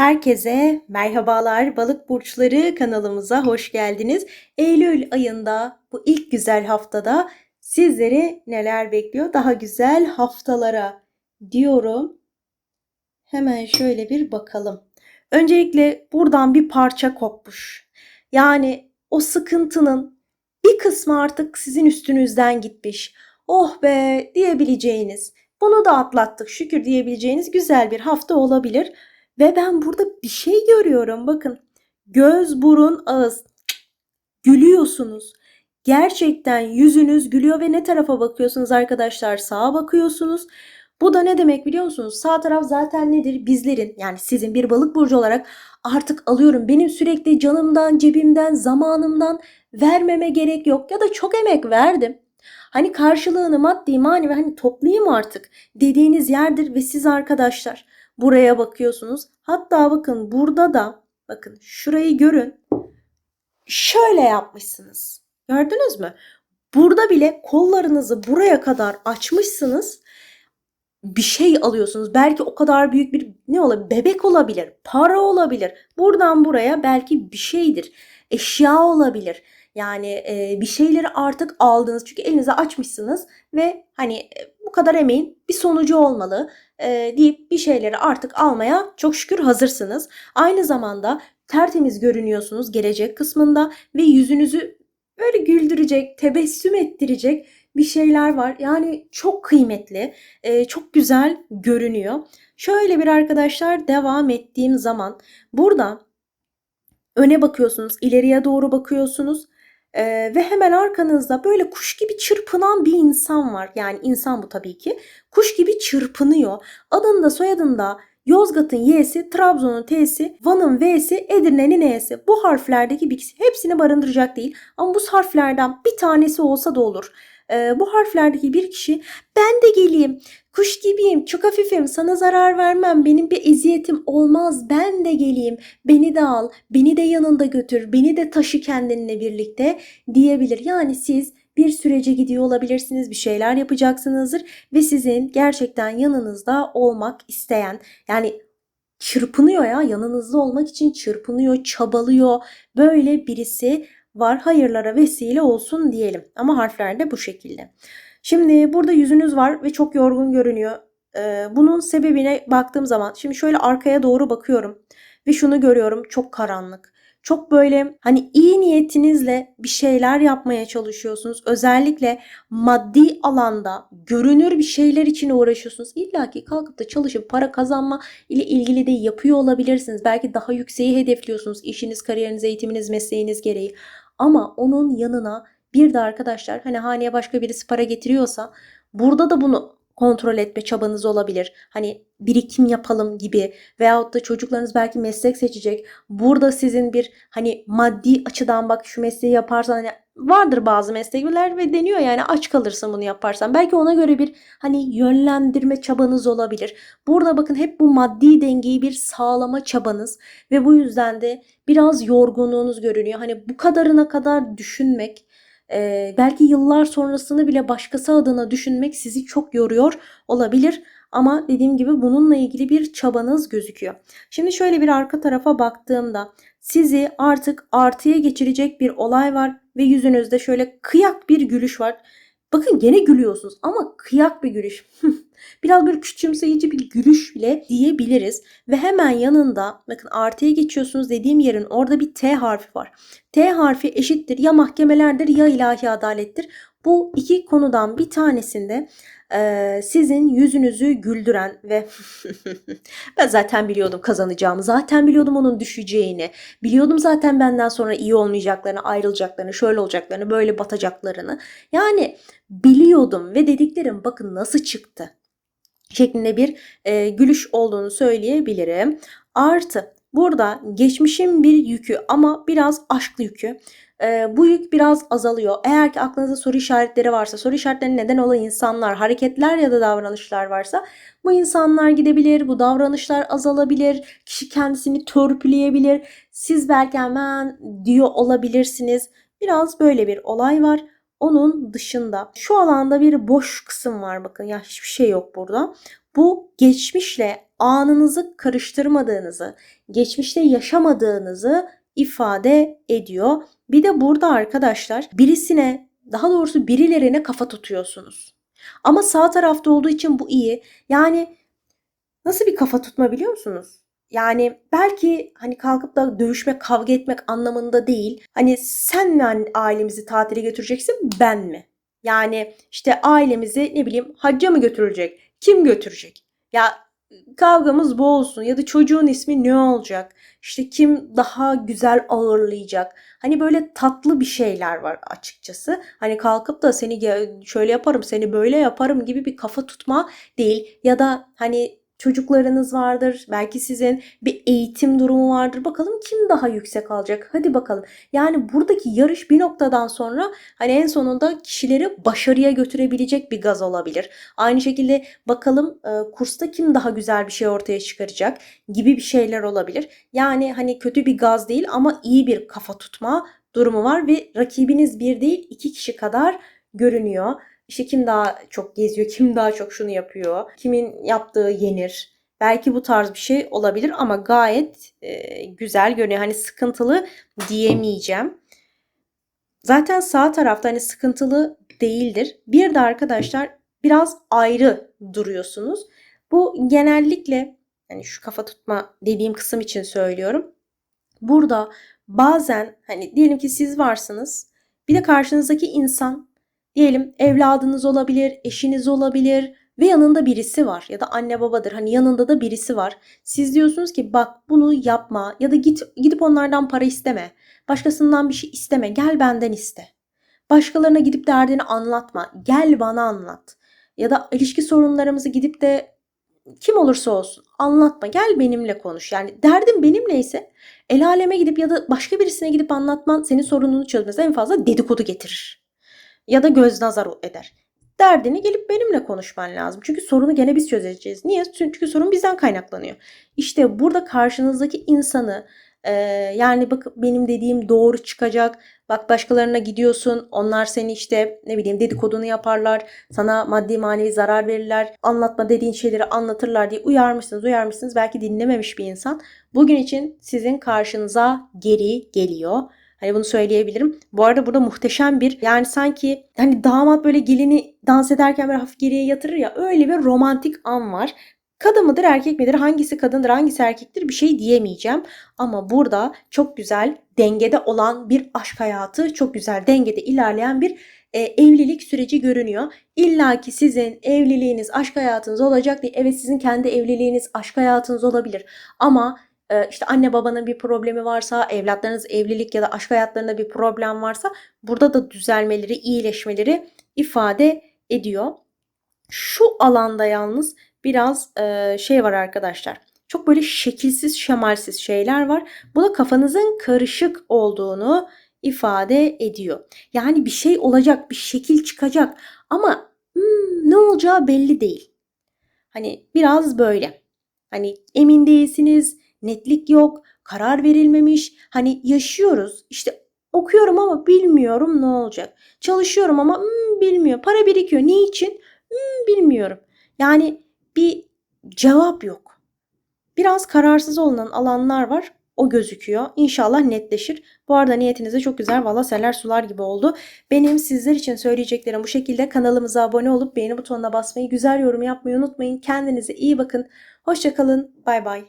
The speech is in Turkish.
Herkese merhabalar balık burçları kanalımıza hoş geldiniz. Eylül ayında bu ilk güzel haftada sizleri neler bekliyor? Daha güzel haftalara diyorum. Hemen şöyle bir bakalım. Öncelikle buradan bir parça kopmuş. Yani o sıkıntının bir kısmı artık sizin üstünüzden gitmiş. Oh be diyebileceğiniz, bunu da atlattık şükür diyebileceğiniz güzel bir hafta olabilir. Ve ben burada bir şey görüyorum. Bakın. Göz, burun, ağız. Gülüyorsunuz. Gerçekten yüzünüz gülüyor ve ne tarafa bakıyorsunuz arkadaşlar? Sağa bakıyorsunuz. Bu da ne demek biliyor musunuz? Sağ taraf zaten nedir? Bizlerin yani sizin bir balık burcu olarak artık alıyorum. Benim sürekli canımdan, cebimden, zamanımdan vermeme gerek yok ya da çok emek verdim. Hani karşılığını maddi manevi hani toplayayım artık dediğiniz yerdir ve siz arkadaşlar buraya bakıyorsunuz. Hatta bakın burada da bakın şurayı görün. Şöyle yapmışsınız. Gördünüz mü? Burada bile kollarınızı buraya kadar açmışsınız. Bir şey alıyorsunuz. Belki o kadar büyük bir ne olabilir? Bebek olabilir, para olabilir. Buradan buraya belki bir şeydir. Eşya olabilir. Yani e, bir şeyleri artık aldınız. Çünkü elinize açmışsınız ve hani e, bu kadar emeğin bir sonucu olmalı e, deyip bir şeyleri artık almaya çok şükür hazırsınız. Aynı zamanda tertemiz görünüyorsunuz gelecek kısmında ve yüzünüzü böyle güldürecek, tebessüm ettirecek bir şeyler var. Yani çok kıymetli, e, çok güzel görünüyor. Şöyle bir arkadaşlar devam ettiğim zaman burada öne bakıyorsunuz, ileriye doğru bakıyorsunuz. Ee, ve hemen arkanızda böyle kuş gibi çırpınan bir insan var. Yani insan bu tabii ki. Kuş gibi çırpınıyor. Adında soyadında Yozgat'ın Y'si, Trabzon'un T'si, Van'ın V'si, Edirne'nin E'si. Bu harflerdeki bir hepsini barındıracak değil. Ama bu harflerden bir tanesi olsa da olur. Ee, bu harflerdeki bir kişi ben de geleyim. Kuş gibiyim, çok hafifim, sana zarar vermem, benim bir eziyetim olmaz, ben de geleyim, beni de al, beni de yanında götür, beni de taşı kendinle birlikte diyebilir. Yani siz bir sürece gidiyor olabilirsiniz, bir şeyler yapacaksınızdır ve sizin gerçekten yanınızda olmak isteyen, yani çırpınıyor ya yanınızda olmak için çırpınıyor, çabalıyor. Böyle birisi var. Hayırlara vesile olsun diyelim. Ama harfler de bu şekilde. Şimdi burada yüzünüz var ve çok yorgun görünüyor. Ee, bunun sebebine baktığım zaman şimdi şöyle arkaya doğru bakıyorum ve şunu görüyorum çok karanlık. Çok böyle hani iyi niyetinizle bir şeyler yapmaya çalışıyorsunuz. Özellikle maddi alanda görünür bir şeyler için uğraşıyorsunuz. İlla ki kalkıp da çalışıp para kazanma ile ilgili de yapıyor olabilirsiniz. Belki daha yükseği hedefliyorsunuz. İşiniz, kariyeriniz, eğitiminiz, mesleğiniz gereği. Ama onun yanına bir de arkadaşlar hani haneye başka birisi para getiriyorsa burada da bunu kontrol etme çabanız olabilir. Hani birikim yapalım gibi veyahut da çocuklarınız belki meslek seçecek. Burada sizin bir hani maddi açıdan bak şu mesleği yaparsan hani vardır bazı meslekler ve deniyor yani aç kalırsın bunu yaparsan. Belki ona göre bir hani yönlendirme çabanız olabilir. Burada bakın hep bu maddi dengeyi bir sağlama çabanız ve bu yüzden de biraz yorgunluğunuz görünüyor. Hani bu kadarına kadar düşünmek e, belki yıllar sonrasını bile başkası adına düşünmek sizi çok yoruyor olabilir. Ama dediğim gibi bununla ilgili bir çabanız gözüküyor. Şimdi şöyle bir arka tarafa baktığımda sizi artık artıya geçirecek bir olay var ve yüzünüzde şöyle kıyak bir gülüş var. Bakın gene gülüyorsunuz ama kıyak bir gülüş. Biraz böyle küçümseyici bir gülüş bile diyebiliriz. Ve hemen yanında bakın artıya geçiyorsunuz dediğim yerin orada bir T harfi var. T harfi eşittir ya mahkemelerdir ya ilahi adalettir. Bu iki konudan bir tanesinde e, sizin yüzünüzü güldüren ve ben zaten biliyordum kazanacağımı, zaten biliyordum onun düşeceğini, biliyordum zaten benden sonra iyi olmayacaklarını, ayrılacaklarını, şöyle olacaklarını, böyle batacaklarını. Yani biliyordum ve dediklerim bakın nasıl çıktı şeklinde bir e, gülüş olduğunu söyleyebilirim. Artı burada geçmişin bir yükü ama biraz aşklı yükü. E, bu yük biraz azalıyor. Eğer ki aklınızda soru işaretleri varsa, soru işaretleri neden olan insanlar, hareketler ya da davranışlar varsa bu insanlar gidebilir, bu davranışlar azalabilir, kişi kendisini törpüleyebilir. Siz belki hemen diyor olabilirsiniz. Biraz böyle bir olay var. Onun dışında şu alanda bir boş kısım var bakın ya hiçbir şey yok burada. Bu geçmişle anınızı karıştırmadığınızı, geçmişte yaşamadığınızı ifade ediyor. Bir de burada arkadaşlar birisine daha doğrusu birilerine kafa tutuyorsunuz. Ama sağ tarafta olduğu için bu iyi. Yani nasıl bir kafa tutma biliyor musunuz? Yani belki hani kalkıp da dövüşmek, kavga etmek anlamında değil. Hani sen mi hani ailemizi tatile götüreceksin, ben mi? Yani işte ailemizi ne bileyim hacca mı götürülecek? Kim götürecek? Ya kavgamız bu olsun ya da çocuğun ismi ne olacak? İşte kim daha güzel ağırlayacak? Hani böyle tatlı bir şeyler var açıkçası. Hani kalkıp da seni şöyle yaparım, seni böyle yaparım gibi bir kafa tutma değil. Ya da hani çocuklarınız vardır. Belki sizin bir eğitim durumu vardır. Bakalım kim daha yüksek alacak? Hadi bakalım. Yani buradaki yarış bir noktadan sonra hani en sonunda kişileri başarıya götürebilecek bir gaz olabilir. Aynı şekilde bakalım e, kursta kim daha güzel bir şey ortaya çıkaracak gibi bir şeyler olabilir. Yani hani kötü bir gaz değil ama iyi bir kafa tutma durumu var ve rakibiniz bir değil iki kişi kadar görünüyor. İşte kim daha çok geziyor, kim daha çok şunu yapıyor, kimin yaptığı yenir. Belki bu tarz bir şey olabilir ama gayet e, güzel görünüyor. Hani sıkıntılı diyemeyeceğim. Zaten sağ tarafta hani sıkıntılı değildir. Bir de arkadaşlar biraz ayrı duruyorsunuz. Bu genellikle hani şu kafa tutma dediğim kısım için söylüyorum. Burada bazen hani diyelim ki siz varsınız. Bir de karşınızdaki insan Diyelim evladınız olabilir, eşiniz olabilir ve yanında birisi var ya da anne babadır. Hani yanında da birisi var. Siz diyorsunuz ki bak bunu yapma ya da git gidip onlardan para isteme. Başkasından bir şey isteme. Gel benden iste. Başkalarına gidip derdini anlatma. Gel bana anlat. Ya da ilişki sorunlarımızı gidip de kim olursa olsun anlatma. Gel benimle konuş. Yani derdin benimleyse el aleme gidip ya da başka birisine gidip anlatman senin sorununu çözmez. En fazla dedikodu getirir ya da göz nazar eder. Derdini gelip benimle konuşman lazım. Çünkü sorunu gene biz çözeceğiz. Niye? Çünkü sorun bizden kaynaklanıyor. İşte burada karşınızdaki insanı e, yani bak benim dediğim doğru çıkacak. Bak başkalarına gidiyorsun. Onlar seni işte ne bileyim dedikodunu yaparlar. Sana maddi manevi zarar verirler. Anlatma dediğin şeyleri anlatırlar diye uyarmışsınız uyarmışsınız. Belki dinlememiş bir insan. Bugün için sizin karşınıza geri geliyor. Hani bunu söyleyebilirim. Bu arada burada muhteşem bir yani sanki hani damat böyle gelini dans ederken böyle hafif geriye yatırır ya öyle bir romantik an var. Kadın mıdır erkek midir hangisi kadındır hangisi erkektir bir şey diyemeyeceğim. Ama burada çok güzel dengede olan bir aşk hayatı çok güzel dengede ilerleyen bir e, evlilik süreci görünüyor. İlla ki sizin evliliğiniz aşk hayatınız olacak diye evet sizin kendi evliliğiniz aşk hayatınız olabilir. Ama işte anne babanın bir problemi varsa, evlatlarınız evlilik ya da aşk hayatlarında bir problem varsa burada da düzelmeleri, iyileşmeleri ifade ediyor. Şu alanda yalnız biraz e, şey var arkadaşlar. Çok böyle şekilsiz, şemalsiz şeyler var. Bu da kafanızın karışık olduğunu ifade ediyor. Yani bir şey olacak, bir şekil çıkacak ama hmm, ne olacağı belli değil. Hani biraz böyle. Hani emin değilsiniz, netlik yok, karar verilmemiş. Hani yaşıyoruz. İşte okuyorum ama bilmiyorum ne olacak. Çalışıyorum ama hmm, bilmiyor. Para birikiyor. Ne için? Hmm, bilmiyorum. Yani bir cevap yok. Biraz kararsız olunan alanlar var. O gözüküyor. İnşallah netleşir. Bu arada niyetinize çok güzel valla seller sular gibi oldu. Benim sizler için söyleyeceklerim bu şekilde. Kanalımıza abone olup beğeni butonuna basmayı, güzel yorum yapmayı unutmayın. Kendinize iyi bakın. Hoşçakalın. Bay bay.